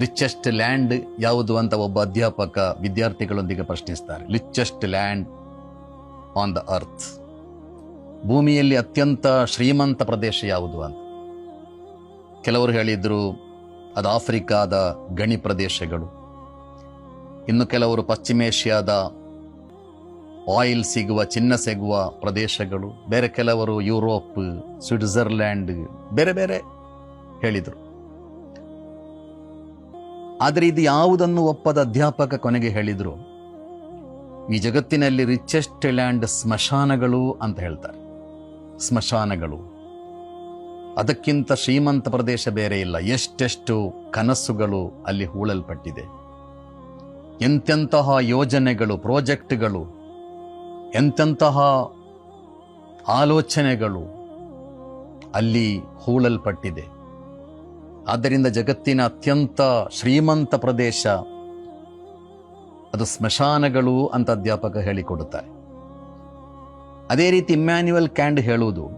Richest land ಯಾವುದು ಅಂತ ಒಬ್ಬ ಅಧ್ಯಾಪಕ ವಿದ್ಯಾರ್ಥಿಗಳೊಂದಿಗೆ ಪ್ರಶ್ನಿಸ್ತಾರೆ. Richest land on the earth ಭೂಮಿಯಲ್ಲಿ ಅತ್ಯಂತ ಶ್ರೀಮಂತ ಪ್ರದೇಶ ಯಾವುದು ಅಂತ. ಕೆಲವರು ಹೇಳಿದ್ರು ಅದು ಆಫ್ರಿಕಾದ ಗಣಿ ಪ್ರದೇಶಗಳು. ಇನ್ನು ಕೆಲವರು ಪಶ್ಚಿಮ ಏಷ್ಯಾದ ಆಯಿಲ್ ಸಿಗುವ, ಚಿನ್ನ ಸಿಗುವ ಪ್ರದೇಶಗಳು. ಬೇರೆ ಕೆಲವರು ಯುರೋಪ್, ಸ್ವಿಟ್ಜರ್ಲ್ಯಾಂಡ್, ಬೇರೆ ಬೇರೆ ಹೇಳಿದರು. ಆದರೆ ಇದು ಯಾವುದನ್ನು ಒಪ್ಪದ ಅಧ್ಯಾಪಕ ಕೊನೆಗೆ ಹೇಳಿದರು? ಈ ಜಗತ್ತಿನಲ್ಲಿ ರಿಚೆಸ್ಟ್ ಲ್ಯಾಂಡ್ ಸ್ಮಶಾನಗಳು ಅಂತ ಹೇಳ್ತಾರೆ. ಸ್ಮಶಾನಗಳು. ಅದಕ್ಕಿಂತ ಶ್ರೀಮಂತ ಪ್ರದೇಶ ಬೇರೆ ಇಲ್ಲ. ಎಷ್ಟೆಷ್ಟು ಕನಸುಗಳು ಅಲ್ಲಿ ಹೂಳಲ್ಪಟ್ಟಿದೆ. ಎಂತೆಂತಹ ಯೋಜನೆಗಳು, ಪ್ರಾಜೆಕ್ಟ್ಗಳು, ಎಂತೆಂತಹ ಆಲೋಚನೆಗಳು ಅಲ್ಲಿ ಹೂಳಲ್ಪಟ್ಟಿದೆ. ಆದ್ದರಿಂದ ಜಗತ್ತಿನ ಅತ್ಯಂತ ಶ್ರೀಮಂತ ಪ್ರದೇಶ ಅದು ಸ್ಮಶಾನಗಳು ಅಂತ ಅಧ್ಯಾಪಕ ಹೇಳಿಕೊಡುತ್ತಾರೆ. ಅದೇ ರೀತಿ ಇಮ್ಯಾನ್ಯುಯಲ್ ಕ್ಯಾಂಡ್ ಹೇಳುವುದು,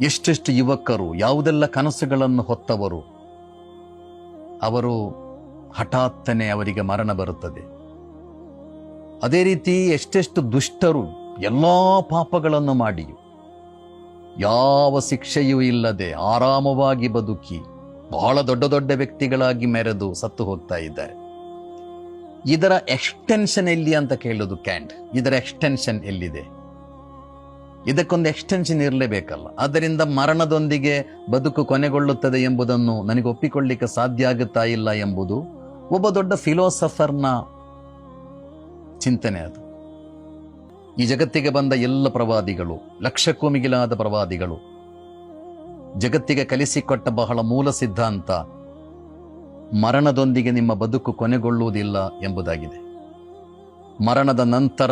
ಎಷ್ಟೆಷ್ಟು ಯುವಕರು, ಯಾವುದೆಲ್ಲ ಕನಸುಗಳನ್ನು ಹೊತ್ತವರು, ಅವರು ಹಠಾತ್ತನೆ ಅವರಿಗೆ ಮರಣ ಬರುತ್ತದೆ. ಅದೇ ರೀತಿ ಎಷ್ಟೆಷ್ಟು ದುಷ್ಟರು ಎಲ್ಲ ಪಾಪಗಳನ್ನು ಮಾಡಿ ಯಾವ ಶಿಕ್ಷೆಯೂ ಇಲ್ಲದೆ ಆರಾಮವಾಗಿ ಬದುಕಿ ಬಹಳ ದೊಡ್ಡ ದೊಡ್ಡ ವ್ಯಕ್ತಿಗಳಾಗಿ ಮೆರೆದು ಸತ್ತು ಹೋಗ್ತಾ ಇದ್ದಾರೆ. ಇದರ ಎಕ್ಸ್ಟೆನ್ಷನ್ ಎಲ್ಲಿ ಅಂತ ಕೇಳೋದು ಕ್ಯಾಂಡ್ ಇದರ ಎಕ್ಸ್ಟೆನ್ಷನ್ ಎಲ್ಲಿದೆ? ಇದಕ್ಕೊಂದು ಎಕ್ಸ್ಟೆನ್ಷನ್ ಇರಲೇಬೇಕಲ್ಲ. ಆದ್ದರಿಂದ ಮರಣದೊಂದಿಗೆ ಬದುಕು ಕೊನೆಗೊಳ್ಳುತ್ತದೆ ಎಂಬುದನ್ನು ನನಗೆ ಒಪ್ಪಿಕೊಳ್ಳಿಕ್ಕೆ ಸಾಧ್ಯ ಆಗುತ್ತಾ ಇಲ್ಲ ಎಂಬುದು ಒಬ್ಬ ದೊಡ್ಡ ಫಿಲೋಸಫರ್ನ ಚಿಂತನೆ ಅದು. ಈ ಜಗತ್ತಿಗೆ ಬಂದ ಎಲ್ಲ ಪ್ರವಾದಿಗಳು, ಲಕ್ಷಕ್ಕೂ ಮಿಗಿಲಾದ ಪ್ರವಾದಿಗಳು ಜಗತ್ತಿಗೆ ಕಲಿಸಿಕೊಟ್ಟ ಬಹಳ ಮೂಲ ಸಿದ್ಧಾಂತ, ಮರಣದೊಂದಿಗೆ ನಿಮ್ಮ ಬದುಕು ಕೊನೆಗೊಳ್ಳುವುದಿಲ್ಲ ಎಂಬುದಾಗಿದೆ. ಮರಣದ ನಂತರ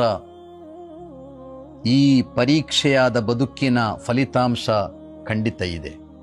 ಈ ಪರೀಕ್ಷೆಯಾದ ಬದುಕಿನ ಫಲಿತಾಂಶ ಖಂಡಿತ ಇದೆ.